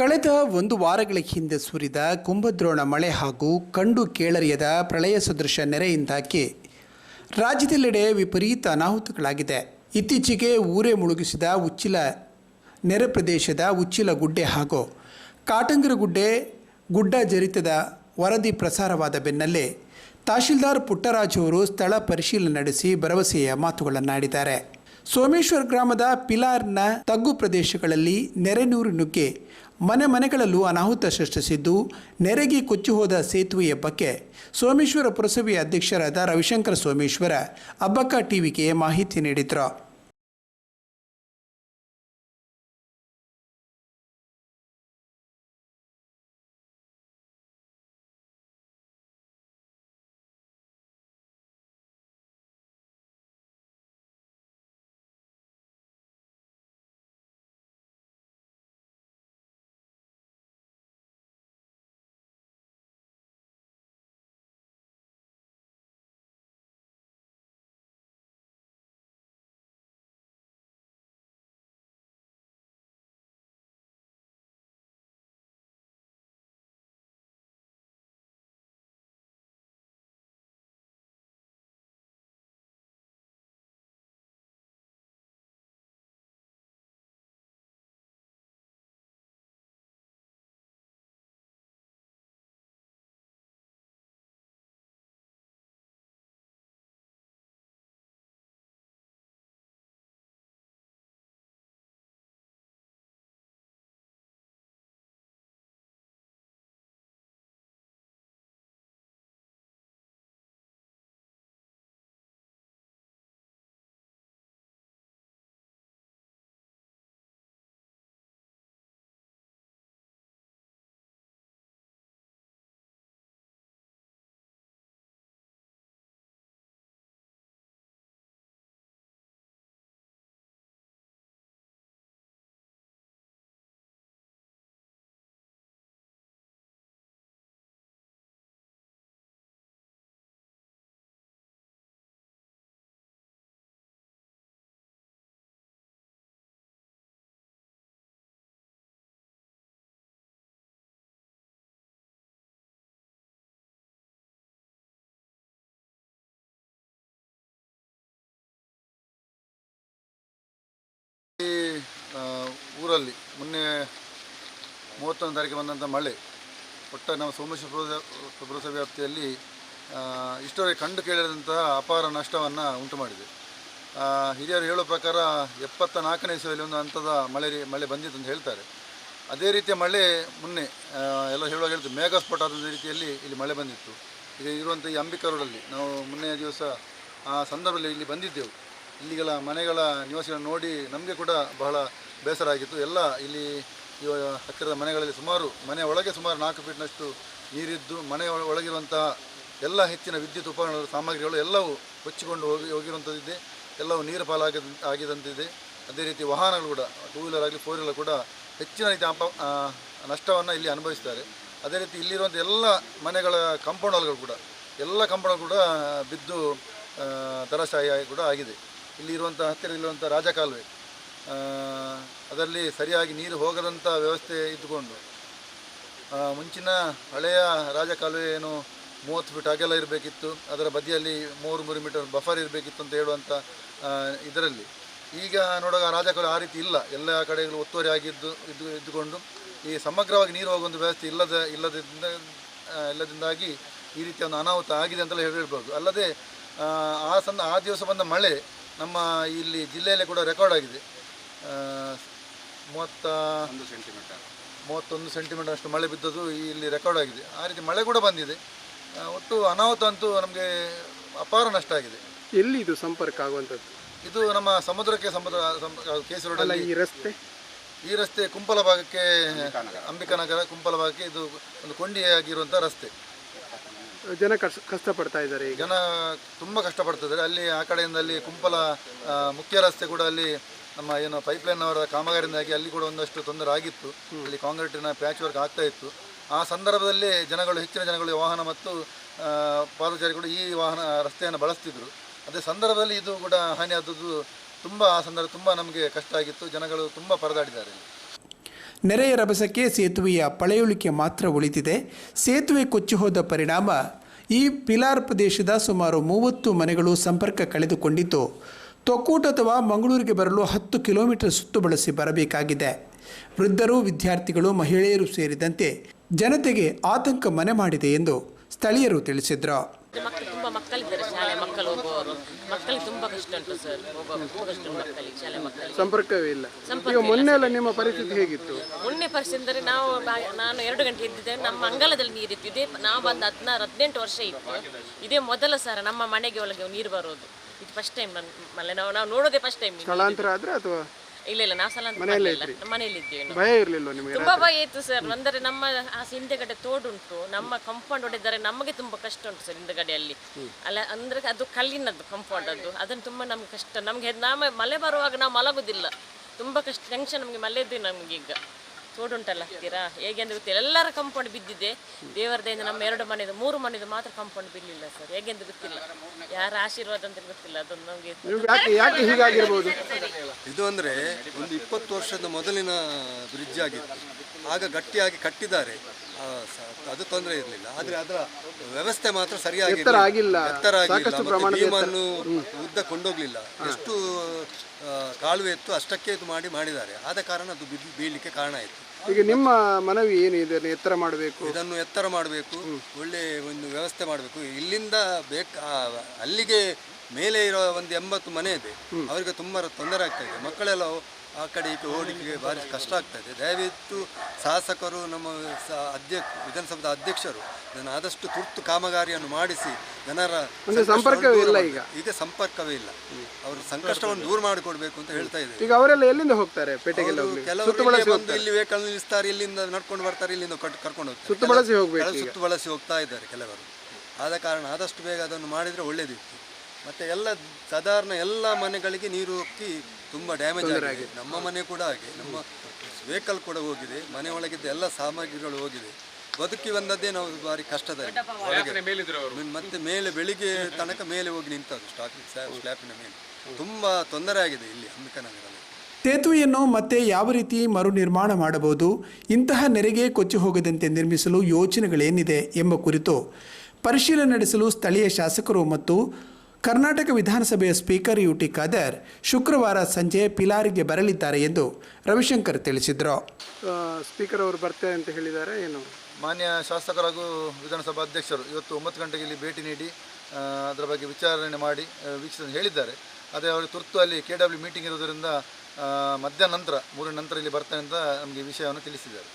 ಕಳೆದ ಒಂದು ವಾರಗಳ ಹಿಂದೆ ಸುರಿದ ಕುಂಭದ್ರೋಣ ಮಳೆ ಹಾಗೂ ಕಂಡು ಕೇಳರಿಯದ ಪ್ರಳಯ ಸದೃಶ ನೆರೆಯಿಂದಾಗಿ ರಾಜ್ಯದೆಲ್ಲೆಡೆ ವಿಪರೀತ ಅನಾಹುತಗಳಾಗಿದೆ. ಇತ್ತೀಚೆಗೆ ಊರೇ ಮುಳುಗಿಸಿದ ಉಚ್ಚಿಲ ನೆರೆ ಪ್ರದೇಶದ ಉಚ್ಚಿಲ ಗುಡ್ಡೆ ಹಾಗೂ ಕಾಟಂಗರ ಗುಡ್ಡೆ ಜರಿತದ ವರದಿ ಪ್ರಸಾರವಾದ ಬೆನ್ನಲ್ಲೇ ತಹಶೀಲ್ದಾರ್ ಪುಟ್ಟರಾಜು ಅವರು ಸ್ಥಳ ಪರಿಶೀಲನೆ ನಡೆಸಿ ಭರವಸೆಯ ಮಾತುಗಳನ್ನಾಡಿದ್ದಾರೆ. ಸೋಮೇಶ್ವರ ಗ್ರಾಮದ ಪಿಲಾರ್ನ ತಗ್ಗು ಪ್ರದೇಶಗಳಲ್ಲಿ ನೆರೆ ನೀರು ನುಗ್ಗಿ ಮನೆ ಮನೆಗಳಲ್ಲೂ ಅನಾಹುತ ಸೃಷ್ಟಿಸಿದ್ದು, ನೆರೆಗಿ ಕೊಚ್ಚಿ ಹೋದ ಸೇತುವೆಯ ಬಗ್ಗೆ ಸೋಮೇಶ್ವರ ಪುರಸಭೆಯ ಅಧ್ಯಕ್ಷರಾದ ರವಿಶಂಕರ ಸೋಮೇಶ್ವರ ಅಬ್ಬಕ್ಕ ಟಿವಿಗೆ ಮಾಹಿತಿ ನೀಡಿದರು. ಈ ಊರಲ್ಲಿ ಮೊನ್ನೆ ಮೂವತ್ತೊಂದು ತಾರೀಕು ಬಂದಂಥ ಮಳೆ, ಒಟ್ಟ ನಮ್ಮ ಸೋಮೇಶ್ವರ ಪುರಸ- ಪುರಸಭೆ ವ್ಯಾಪ್ತಿಯಲ್ಲಿ ಇಷ್ಟವರೆಗೆ ಕಂಡು ಕೇಳಿದಂತಹ ಅಪಾರ ನಷ್ಟವನ್ನು ಉಂಟು ಮಾಡಿದೆ. ಹಿರಿಯರು ಹೇಳೋ ಪ್ರಕಾರ ಎಪ್ಪತ್ತ ನಾಲ್ಕನೇ ಇಸವಿಯಲ್ಲಿ ಒಂದು ಹಂತದ ಮಳೆ ಮಳೆ ಬಂದಿತ್ತು ಅಂತ ಹೇಳ್ತಾರೆ. ಅದೇ ರೀತಿಯ ಮಳೆ ಮೊನ್ನೆ ಎಲ್ಲ ಹೇಳುವಾಗ ಹೇಳ್ತು ಮೇಘಸ್ಫೋಟ ಆದ ರೀತಿಯಲ್ಲಿ ಇಲ್ಲಿ ಮಳೆ ಬಂದಿತ್ತು. ಈಗ ಇರುವಂಥ ಈ ಅಂಬಿಕಾ ರೋಡಲ್ಲಿ ನಾವು ಮೊನ್ನೆ ದಿವಸ ಆ ಸಂದರ್ಭದಲ್ಲಿ ಇಲ್ಲಿ ಬಂದಿದ್ದೆವು. ಇಲ್ಲಿಗಳ ಮನೆಗಳ ನಿವಾಸಿಗಳನ್ನು ನೋಡಿ ನಮಗೆ ಕೂಡ ಬಹಳ ಬೇಸರ ಆಗಿತ್ತು. ಎಲ್ಲ ಇಲ್ಲಿ ಹತ್ತಿರದ ಮನೆಗಳಲ್ಲಿ ಸುಮಾರು ಮನೆ ಒಳಗೆ ಸುಮಾರು ನಾಲ್ಕು ಫೀಟ್ನಷ್ಟು ನೀರಿದ್ದು ಮನೆಯ ಒಳ- ಒಳಗಿರುವಂತಹ ಎಲ್ಲ ಹೆಚ್ಚಿನ ವಿದ್ಯುತ್ ಉಪಕರಣಗಳ ಸಾಮಗ್ರಿಗಳು ಎಲ್ಲವೂ ಕೊಚ್ಚಿಕೊಂಡು ಹೋಗಿ ಹೋಗಿರುವಂಥದ್ದಿದೆ. ಎಲ್ಲವೂ ನೀರು ಪಾಲಾಗ ಆಗಿದಂತಿದೆ. ಅದೇ ರೀತಿ ವಾಹನಗಳು ಕೂಡ ಟೂ ವೀಲರ್ ಆಗಲಿ ಫೋರ್ ವೀಲರ್ ಕೂಡ ಹೆಚ್ಚಿನ ರೀತಿಯ ಅಪ ನಷ್ಟವನ್ನು ಇಲ್ಲಿ ಅನುಭವಿಸ್ತಾರೆ. ಅದೇ ರೀತಿ ಇಲ್ಲಿರುವಂಥ ಎಲ್ಲ ಮನೆಗಳ ಕಂಪೌಂಡ್ ಹಾಲ್ಗಳು ಕೂಡ ಎಲ್ಲ ಕಂಪೌಂಡ್ ಕೂಡ ಬಿದ್ದು ಆ, ಕೂಡ ಆಗಿದೆ. ಇಲ್ಲಿ ಇರುವಂಥ ಹತ್ತಿರದಲ್ಲಿರುವಂಥ ರಾಜಕಾಲುವೆ ಅದರಲ್ಲಿ ಸರಿಯಾಗಿ ನೀರು ಹೋಗದಂಥ ವ್ಯವಸ್ಥೆ ಇದ್ದುಕೊಂಡು ಮುಂಚಿನ ಹಳೆಯ ರಾಜಕಾಲುವೆ ಏನು ಮೂವತ್ತು ಫೀಟ್ ಅಗಲ ಇರಬೇಕಿತ್ತು, ಅದರ ಬದಿಯಲ್ಲಿ ಮೂರು ಮೂರು ಮೀಟರ್ ಬಫರ್ ಇರಬೇಕಿತ್ತು ಅಂತ ಹೇಳುವಂಥ ಇದರಲ್ಲಿ. ಈಗ ನೋಡುವಾಗ ರಾಜಕಾಲುವೆ ಆ ರೀತಿ ಇಲ್ಲ. ಎಲ್ಲ ಕಡೆಗಳು ಒತ್ತುವರಿ ಆಗಿದ್ದು ಇದ್ದು ಇದ್ದುಕೊಂಡು ಈ ಸಮಗ್ರವಾಗಿ ನೀರು ಹೋಗುವಂಥ ವ್ಯವಸ್ಥೆ ಇಲ್ಲದ, ಇಲ್ಲದಿಂದ ಇಲ್ಲದಿಂದಾಗಿ ಈ ರೀತಿಯ ಒಂದು ಅನಾಹುತ ಆಗಿದೆ ಅಂತಲೇ ಹೇಳ್ಬೋದು. ಅಲ್ಲದೆ ಆ ಸಂದ, ಆ ದಿವಸ ಬಂದ ಮಳೆ ನಮ್ಮ ಇಲ್ಲಿ ಜಿಲ್ಲೆಯಲ್ಲೇ ಕೂಡ ರೆಕಾರ್ಡ್ ಆಗಿದೆ. ಮೂವತ್ತ ಒಂದು ಸೆಂಟಿಮೀಟರ್ ಮೂವತ್ತೊಂದು ಸೆಂಟಿಮೀಟರ್ ಅಷ್ಟು ಮಳೆ ಬಿದ್ದದ್ದು ಇಲ್ಲಿ ರೆಕಾರ್ಡ್ ಆಗಿದೆ. ಆ ರೀತಿ ಮಳೆ ಕೂಡ ಬಂದಿದೆ. ಒಟ್ಟು ಅನಾಹುತ ಅಂತೂ ನಮಗೆ ಅಪಾರ ನಷ್ಟ ಆಗಿದೆ. ಎಲ್ಲಿ ಇದು ಸಂಪರ್ಕ ಆಗುವಂಥದ್ದು? ಇದು ನಮ್ಮ ಸಮುದ್ರಕ್ಕೆ ಸಮುದ್ರ ಕೇಸ್ ಅಲ್ಲ ರೋಡಲ್ಲಿ ಈ ರಸ್ತೆ? ಈ ರಸ್ತೆ ಕುಂಪಲ ಭಾಗಕ್ಕೆ ಅಂಬಿಕಾನಗರ ಕುಂಪಲ ಭಾಗಕ್ಕೆ ಇದು ಒಂದು ಕೊಂಡಿಯಾಗಿರುವಂಥ ರಸ್ತೆ. ಜನ ಕಷ್ಟ ಕಷ್ಟಪಡ್ತಾ ಇದ್ದಾರೆ ಈಗ. ಜನ ತುಂಬ ಕಷ್ಟಪಡ್ತಿದ್ದಾರೆ. ಅಲ್ಲಿ ಆ ಕಡೆಯಿಂದ ಅಲ್ಲಿ ಕುಂಪಲ ಆ, ಮುಖ್ಯ ರಸ್ತೆ ಕೂಡ ಅಲ್ಲಿ ನಮ್ಮ ಏನು ಪೈಪ್ಲೈನ್ ಅವರ ಕಾಮಗಾರಿಯಿಂದಾಗಿ ಅಲ್ಲಿ ಕೂಡ ಒಂದಷ್ಟು ತೊಂದರೆ ಆಗಿತ್ತು. ಅಲ್ಲಿ ಕಾಂಕ್ರೀಟಿನ ಪ್ಯಾಚ್ ವರ್ಕ್ ಆಗ್ತಾ ಇತ್ತು. ಆ ಸಂದರ್ಭದಲ್ಲಿ ಜನಗಳು ಹೆಚ್ಚಿನ ಜನಗಳು ವಾಹನ ಮತ್ತು ಆ, ಪಾದಚಾರಿಗಳು ಈ ವಾಹನ ರಸ್ತೆಯನ್ನು ಬಳಸ್ತಿದ್ರು. ಅದೇ ಸಂದರ್ಭದಲ್ಲಿ ಇದು ಕೂಡ ಹಾನಿಯಾದದ್ದು ತುಂಬ ಆ ಸಂದರ್ಭ ತುಂಬ ನಮಗೆ ಕಷ್ಟ ಆಗಿತ್ತು. ಜನಗಳು ತುಂಬ ಪರದಾಡಿದ್ದಾರೆ ಇಲ್ಲಿ. ನೆರೆಯ ರಭಸಕ್ಕೆ ಸೇತುವೆಯ ಪಳೆಯುಳಿಕೆ ಮಾತ್ರ ಉಳಿದಿದೆ. ಸೇತುವೆ ಕೊಚ್ಚಿ ಹೋದ ಪರಿಣಾಮ ಈ ಪಿಲಾರ್ ಪ್ರದೇಶದ ಸುಮಾರು ಮೂವತ್ತು ಮನೆಗಳು ಸಂಪರ್ಕ ಕಳೆದುಕೊಂಡಿತು. ತೊಕ್ಕೂಟ ಅಥವಾ ಮಂಗಳೂರಿಗೆ ಬರಲು ಹತ್ತು ಕಿಲೋಮೀಟರ್ ಸುತ್ತು ಬಳಸಿ ಬರಬೇಕಾಗಿದೆ. ವೃದ್ಧರು, ವಿದ್ಯಾರ್ಥಿಗಳು, ಮಹಿಳೆಯರು ಸೇರಿದಂತೆ ಜನತೆಗೆ ಆತಂಕ ಮನೆ ಮಾಡಿದೆ ಎಂದು ಸ್ಥಳೀಯರು ತಿಳಿಸಿದ್ರು. ಮಕ್ಕಳಿಗೆ ತುಂಬಾ ಕಷ್ಟ ಉಂಟು ಸರ್ ತುಂಬ ಕಷ್ಟ ಉಂಟು ಮಕ್ಕಳಿಗೆ ಶಾಲೆ ಮಕ್ಕಳಿಗೆ. ಸಂಪರ್ಕವೇ ಇಲ್ಲ. ಈಗ ಮೊನ್ನೆ ಎಲ್ಲ ನಿಮ್ಮ ಪರಿಸ್ಥಿತಿ ಹೇಗಿತ್ತು? ಮೊನ್ನೆ ಪರಿಸ್ಥಿತಿ ಅಂದರೆ ನಾವು ಬಾ- ನಾನು ಎರಡು ಗಂಟೆ ಎದ್ದಿದ್ದೆ ನಮ್ಮ ಅಂಗಳದಲ್ಲಿ ನೀರಿತ್ತು. ಇದೇ ನಾವು ಬಂದು ಹದಿನಾರು ಹದಿನೆಂಟು ವರ್ಷ ಇತ್ತು. ಇದೇ ಮೊದಲ ಸರ ನಮ್ಮ ಮನೆಗೆ ಒಳಗೆ ನೀರು ಬರೋದು. ಇದು ಫಸ್ಟ್ ಟೈಮ್ ಮಳೆ ನಾವು ನಾವು ನೋಡೋದೇ ಫಸ್ಟ್ ಟೈಮ್ ಸ್ಥಳಾಂತರ ಆದ್ರೆ ಅಥವಾ? ಇಲ್ಲ ಇಲ್ಲ ನಾವು ಸಲ ಮನೆಯಲ್ಲಿ ಇದ್ದೇವೆ ನಾವು. ಭಯ ಇರಲಿಲ್ಲ ನಿಮಗೆ ತುಂಬಾ ಭಯ ಇತ್ತು ಸರ್. ಅಂದರೆ ನಮ್ಮ ಆ ಹಿಂದೆಗಡೆ ತೋಡುಂಟು ನಮ್ಮ ಕಂಪೌಂಡ್ ಹೊಡೆದರೆ ನಮಗೆ ತುಂಬಾ ಕಷ್ಟ ಉಂಟು ಸರ್ ಹಿಂದೆಗಡೆಯಲ್ಲಿ ಅಲ್ಲ ಅಂದ್ರೆ ಅದು ಕಲ್ಲಿನದ್ದು ಕಂಪೌಂಡ್ ಅದು. ಅದನ್ನು ತುಂಬಾ ನಮ್ಗೆ ಕಷ್ಟ. ನಮ್ಗೆ ನಾವು ಮಳೆ ಬರುವಾಗ ನಾವು ಮಲಗುದಿಲ್ಲ. ತುಂಬಾ ಕಷ್ಟ. ಟೆನ್ಷನ್ ನಮಗೆ ಮಲೆದ್ವಿ ನಮ್ಗೆ ಈಗ. ತೋಡುಂಟಲ್ಲ ಹತ್ತಿರ ಹೇಗೆ ಅಂತ ಗೊತ್ತಿಲ್ಲ. ಎಲ್ಲರ ಕಂಪೌಂಡ್ ಬಿದ್ದಿದೆ. ದೇವರ ದಯಿಂದ ನಮ್ಮ ಎರಡು ಮನೆಯದು ಮೂರು ಮನೆದು ಮಾತ್ರ ಕಂಪೌಂಡ್ ಬಿಲ್ಲಿಲ್ಲ ಸರ್ ಹೇಗೆ ಅಂತ ಗೊತ್ತಿಲ್ಲ. ಯಾರ ಆಶೀರ್ವಾದ ಅಂತ ಗೊತ್ತಿಲ್ಲ. ಅದೊಂದು ನಮಗೆ ನೀವು ಯಾಕೆ ಯಾಕೆ ಹೀಗಾಗಿರ್ಬೋದು? ಇದು ಅಂದ್ರೆ ಒಂದು ಇಪ್ಪತ್ತು ವರ್ಷದ ಮೊದಲಿನ ಬ್ರಿಡ್ಜ್ ಆಗಿತ್ತು. ಆಗ ಗಟ್ಟಿಯಾಗಿ ಕಟ್ಟಿದ್ದಾರೆ. ಅದು ತೊಂದರೆ ಇರಲಿಲ್ಲ. ಆದರೆ ಅದರ ವ್ಯವಸ್ಥೆ ಮಾತ್ರ ಸರಿಯಾಗಿ ಎತ್ತರ ಆಗಿಲ್ಲ. ಎತ್ತರ ಆಗಿಲ್ಲ. ಸಾಕಷ್ಟು ಮತ್ತೆ ಪ್ರಮಾಣದ ಭೀಮನ್ನು ಉದ್ದ ಕೊಂಡೋಗ್ಲಿಲ್ಲ. ಎಷ್ಟು ಕಾಳುವೆ ಎತ್ತು ಇತ್ತು ಅಷ್ಟಕ್ಕೆ ಇದು ಮಾಡಿ ಮಾಡಿದ್ದಾರೆ. ಆದ ಕಾರಣ ಅದು ಬಿದ್ದು ಬೀಳಲಿಕ್ಕೆ ಕಾರಣ ಆಯಿತು. ಈಗ ನಿಮ್ಮ ಮನವಿ ಏನು ಇದನ್ನು ಎತ್ತರ ಮಾಡಬೇಕು. ಇದನ್ನು ಎತ್ತರ ಮಾಡಬೇಕು. ಒಳ್ಳೆ ಒಂದು ವ್ಯವಸ್ಥೆ ಮಾಡಬೇಕು. ಇಲ್ಲಿಂದ ಬೇಕ ಆ, ಅಲ್ಲಿಗೆ ಮೇಲೆ ಇರೋ ಒಂದು ಎಂಬತ್ತು ಮನೆ ಇದೆ. ಅವರಿಗೆ ತುಂಬ ತೊಂದರೆ ಆಗ್ತಾ ಇದೆ. ಮಕ್ಕಳೆಲ್ಲ ಆ ಕಡೆ ಇಟ್ಟು ಓಡಲಿಕ್ಕೆ ಭಾರಿ ಕಷ್ಟ ಆಗ್ತಾ ಇದೆ ದಯವಿಟ್ಟು ಶಾಸಕರು ನಮ್ಮ ಸ ಅಧ್ಯಕ್ಷ ವಿಧಾನಸಭಾದ ಅಧ್ಯಕ್ಷರು ಇದನ್ನು ಆದಷ್ಟು ತುರ್ತು ಕಾಮಗಾರಿಯನ್ನು ಮಾಡಿಸಿ ಜನರ ಸಂಪರ್ಕವೇ ಇಲ್ಲ ಈಗ. ಈಗ ಸಂಪರ್ಕವೇ ಇಲ್ಲ. ಅವರು ಸಂಕಷ್ಟವನ್ನು ದೂರ ಮಾಡಿಕೊಡ್ಬೇಕು ಅಂತ ಹೇಳ್ತಾ ಇದ್ದಾರೆ. ಈಗ ಅವರೆಲ್ಲ ಎಲ್ಲಿಂದ ಹೋಗ್ತಾರೆ? ಪೇಟೆಗೆಲ್ಲ ಕೆಲವರು ಬಂದು ಇಲ್ಲಿ ವೆಹಿಕಲ್ ನಿಲ್ಲಿಸ್ತಾರೆ ಇಲ್ಲಿಂದ ನಡ್ಕೊಂಡು ಬರ್ತಾರೆ ಇಲ್ಲಿಂದ ಕರ್ಕೊಂಡು ಹೋಗ್ತಾರೆ. ಸುತ್ತು ಬಳಸಿ ಹೋಗ್ಬೇಕು ಸುತ್ತು ಬಳಸಿ ಹೋಗ್ತಾ ಇದ್ದಾರೆ ಕೆಲವರು. ಆದ ಕಾರಣ ಆದಷ್ಟು ಬೇಗ ಅದನ್ನು ಮಾಡಿದರೆ ಒಳ್ಳೇದಿತ್ತು. ಮತ್ತು ಎಲ್ಲ ಸಾಧಾರಣ ಎಲ್ಲ ಮನೆಗಳಿಗೆ ನೀರು ಹೋಗಿ ತುಂಬಾ ಡ್ಯಾಮೇಜ್ ಆಗಿದೆ. ನಮ್ಮ ಮನೆ ಕೂಡ ಹಾಗೆ. ನಮ್ಮ ವೆಹಿಕಲ್ ಕೂಡ ಹೋಗಿದೆ. ಮನೆ ಒಳಗಿದ್ದ ಎಲ್ಲ ಸಾಮಗ್ರಿಗಳು ಹೋಗಿದೆ. ಬದುಕಿ ಬಂದದ್ದೇ ನಾವು ಭಾರಿ ಕಷ್ಟದಲ್ಲಿ. ಮಿನ್- ಮತ್ತೆ ಮೇಲೆ ಬೆಳಿಗ್ಗೆ ತನಕ ಮೇಲೆ ಹೋಗಿ ನಿಂತದ್ದು. ಸ್ಟಾಕ್ ಸ್ಲ್ಯಾಪಿನ ಮೇಲೆ. ತುಂಬಾ ತೊಂದರೆ ಆಗಿದೆ ಇಲ್ಲಿ ಅಂಬಿಕಾನಗರದಲ್ಲಿ. ಸೇತುವೆಯನ್ನು ಮತ್ತೆ ಯಾವ ರೀತಿ ಮರು ನಿರ್ಮಾಣ ಮಾಡಬಹುದು? ಇಂತಹ ನೆರೆಗೆ ಕೊಚ್ಚಿ ಹೋಗದಂತೆ ನಿರ್ಮಿಸಲು ಯೋಚನೆಗಳೇನಿದೆ ಎಂಬ ಕುರಿತು ಪರಿಶೀಲನೆ ನಡೆಸಲು ಸ್ಥಳೀಯ ಶಾಸಕರು ಮತ್ತು ಕರ್ನಾಟಕ ವಿಧಾನಸಭೆಯ ಸ್ಪೀಕರ್ ಯು ಟಿ ಖಾದರ್ ಶುಕ್ರವಾರ ಸಂಜೆ ಪಿಲಾರಿಗೆ ಬರಲಿದ್ದಾರೆ ಎಂದು ರವಿಶಂಕರ್ ತಿಳಿಸಿದರು. ಸ್ಪೀಕರ್ ಅವರು ಬರ್ತಾರೆ ಅಂತ ಹೇಳಿದ್ದಾರೆ ಏನು? ಮಾನ್ಯ ಶಾಸಕರು ಹಾಗೂ ವಿಧಾನಸಭಾ ಅಧ್ಯಕ್ಷರು ಇವತ್ತು ಒಂಬತ್ತು ಗಂಟೆಗೆ ಇಲ್ಲಿ ಭೇಟಿ ನೀಡಿ ಅದರ ಬಗ್ಗೆ ವಿಚಾರಣೆ ಮಾಡಿ ವೀಕ್ಷಿಸಲು ಹೇಳಿದ್ದಾರೆ. ಅದೇ ಅವರು ತುರ್ತು ಅಲ್ಲಿ ಕೆ ಡಬ್ಲ್ಯೂ ಮೀಟಿಂಗ್ ಇರೋದರಿಂದ ಮಧ್ಯಾಹ್ನ ನಂತರ ಮೂರನೇ ನಂತರ ಇಲ್ಲಿ ಬರ್ತಾರೆ ಅಂತ ನಮಗೆ ವಿಷಯವನ್ನು ತಿಳಿಸಿದ್ದಾರೆ.